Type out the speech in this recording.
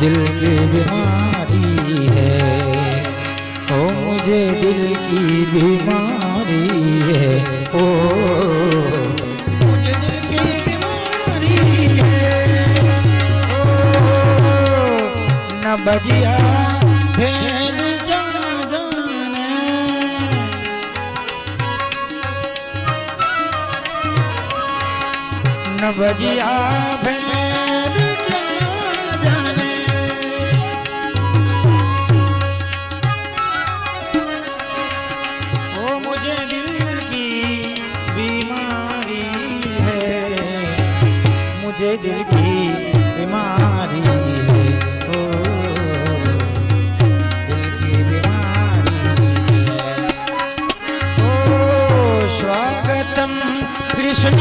दिल की बीमारी है। ओ, मुझे दिल की बीमारी है। ओ बजिया भेद क्या जाने। न बजिया भेद છે દિલ કી બીમારી ઓ દિલ કી બીમારી ઓ સ્વાગતમ કૃષ્ણ